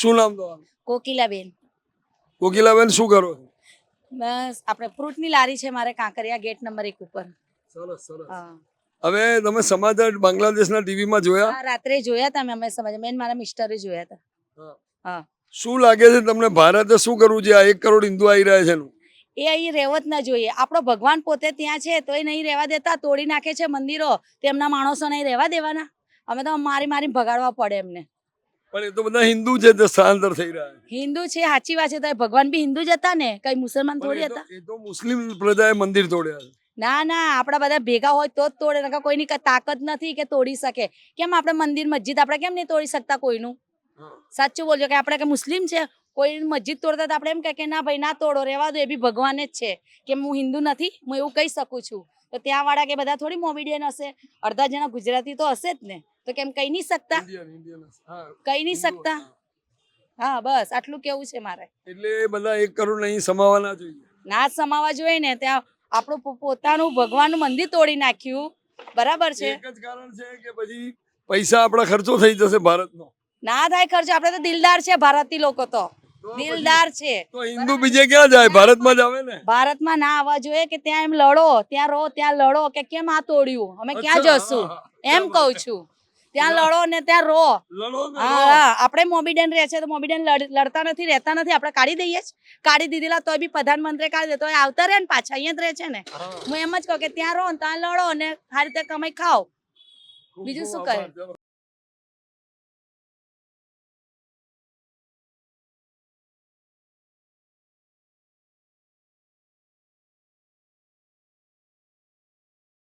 શું નામ તમારું? કોકિલાબેન. કોકિલાબેન શું કરો છો? બસ આપણે ફ્રૂટની લારી છે મારે કાંકરિયા ગેટ નંબર એક ઉપર. સરસ સરસ. હવે તમે સમાચાર બાંગ્લાદેશના ટીવીમાં જોયા? હા, રાત્રે જોયા હતા અમે સમજ મેન મારા મિસ્ટરે જોયા હતા. હા. શું લાગે છે તમને ભારતે શું કરવું છે? આ એક કરોડ હિન્દુ આવી રહ્યા છે એનું? એ અહીં રહેવો જ ના જોઈએ. આપણો ભગવાન પોતે ત્યાં છે તોય નહીં રહેવા દેતા તોડી નાખે છે મંદિરો. તેમના માણસો નહીં રહેવા દેવાના. અમે તો મારી મારી ભગાડવા પડે એમને. પણ એ તો બધા હિન્દુ છે તે સ્થળાંતર થઈ રહ્યા છે. હિન્દુ છે સાચી વાત છે. તો ભગવાન બી હિન્દુ જ હતા ને? કઈ મુસલમાન થોડી હતા? એ તો મુસ્લિમ પ્રજાએ મંદિર તોડ્યા છે. ના ના આપણા બધા ભેગા હોય તો જ તોડે નકર કોઈની તાકાત નથી કે તોડી શકે. કેમ આપણે મંદિર મસ્જિદ આપણે કેમ નહીં તોડી શકતા કોઈનું? સાચું બોલજો કે આપણે કે મુસ્લિમ છે કોઈ મસ્જિદ તોડતા તો આપણે એમ કહે કે ના ભાઈ ના તોડો રહેવા દો એ બી ભગવાન જ છે. કે હું હિન્દુ નથી હું એવું કહી શકું છું. તો ત્યાં વાળા કે બધા થોડી મોમેડિયન હશે? અડધા જણા ગુજરાતી તો હશે જ ને? તો કેમ કહી નહીં શકતા? કહી નહીં શકતા? હા. બસ આટલું કેવું છે મારે? એટલે બધા એક કરોડ નહીં સમાવાના જોઈએ. ના સમાવા જોઈએ ને ત્યાં આપણું પોતાનું ભગવાનનું મંદિર તોડી નાખ્યું. બરાબર છે? એક જ કારણ છે કે પછી પૈસા આપણો ખર્ચો થઈ જશે ભારતનો. ના થાય ખર્ચો આપણે તો દિલદાર છે ભારતી લોકો તો. દિલદાર છે. તો હિન્દુ બીજે ક્યાં જાય? ભારતમાં જ આવે ને? ભારતમાં ના આવવા જોઈએ કે ત્યાં એમ લડો ત્યાં રહો ત્યાં લડો કે કેમ આ તોડ્યું? અમે ક્યાં જશું. એમ કહું છું. ત્યાં લડો ને ત્યાં રો. હા આપણે મોબીડન રહે છે તો મોબીડન લડ- લડતા નથી રહેતા નથી. આપણે કાઢી દઈએ જ. કાઢી દીધેલા તોય બી પ્રધાનમંત્રી કાઢી દે તો આવતા રહે ને પાછા. અહીંયા જ રહે છે ને. હું. એમ જ કહું કે ત્યાં રહો ને ત્યાં લડો ને સારી રીતે કમાઈ ખાઓ. બીજું શું કહે?